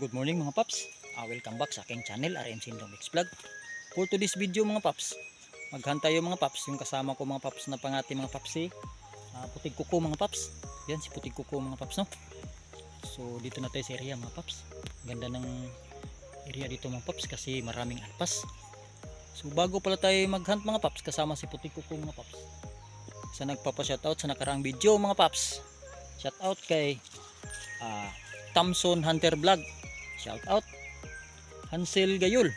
Good morning mga paps. Ah, welcome back sa aking channel RM Sindong Mix Vlog. For today's video mga paps, maghan tayo mga paps. Yung kasama ko mga paps na pangati mga paps si ah, Putig Kuko mga paps. Yan si Putig Kuko mga paps no. So dito na tayo sa area mga paps. Ganda ng area dito mga paps kasi maraming alpas. So bago pala tayo maghunt mga paps kasama si Putig Kuko mga paps. Sa nagpapa-shoutout sa nakaraang video mga paps. Shoutout kay ah, Thompson Hunter Vlog. Shout out. Hansel Gayul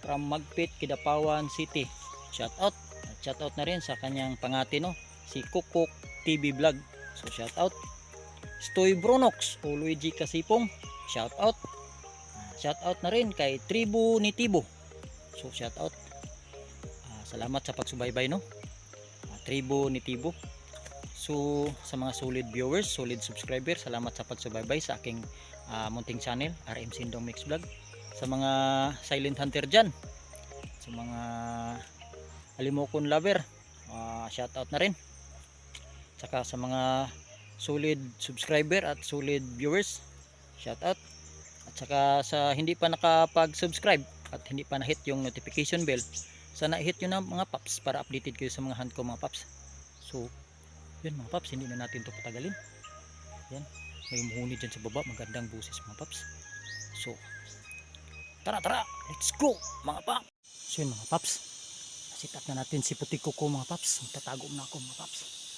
from Magpit, Kidapawan City. Shout out. At shout out na rin sa kanyang pangati no, si Kukuk TV Vlog. So shout out. Stoy Brunox o Luigi Kasipong. Shout out. Shout out na rin kay Tribu ni Tibo. So shout out. Ah, salamat sa pagsubaybay no. Ah, Tribu ni Tibo. So sa mga solid viewers, solid subscriber, salamat sa pagsubaybay sa aking ah, munting channel, RM Sindong Mix Vlog. Sa mga silent hunter dyan, sa mga alimokon lover, ah, shout out na rin. Tsaka sa mga solid subscriber at solid viewers, shout out. At saka sa hindi pa nakapag-subscribe at hindi pa na-hit yung notification bell, sana i-hit nyo na mga paps para updated kayo sa mga hunt ko mga paps. So, yun mga paps, hindi na natin to patagalin. Yan, may umuhuni dyan sa baba, magandang busis mga paps. So, tara tara, let's go mga paps. So yun mga paps, sit up na natin si puti ko mga paps. Tatago na ako mga paps.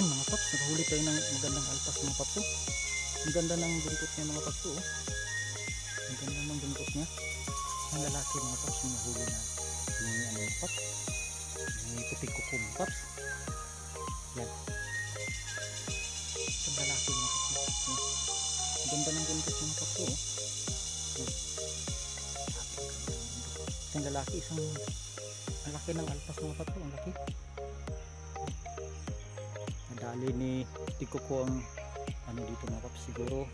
Yun mga paps, nakahuli tayo ng magandang alpas mga paps. Oh. Ang ganda ng buntot niya mga paps. Oh. Ang ganda ng buntot niya. Ang lalaki mga paps, yung nahuli na may ano mga paps. May puting kuko mga paps. Yan. Ang lalaki mga paps. oh. Ang ganda ng buntot mga paps. Oh. Isang lalaki, isang ang laki ng alpas mga paps. oh. Ang laki. Nadali ni Tiko ko ang ano dito mga paps. Siguro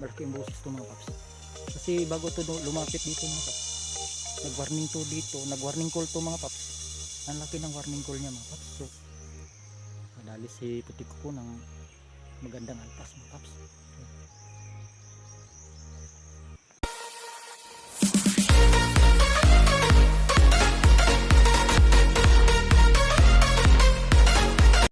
malaki ang boses to mga paps. Kasi bago to lumapit dito mga paps. Nag-warning to dito. Nag-warning call to mga paps. Ang laki ng warning call niya mga paps. So, nadali si Tiko ko ng magandang alpas mga paps.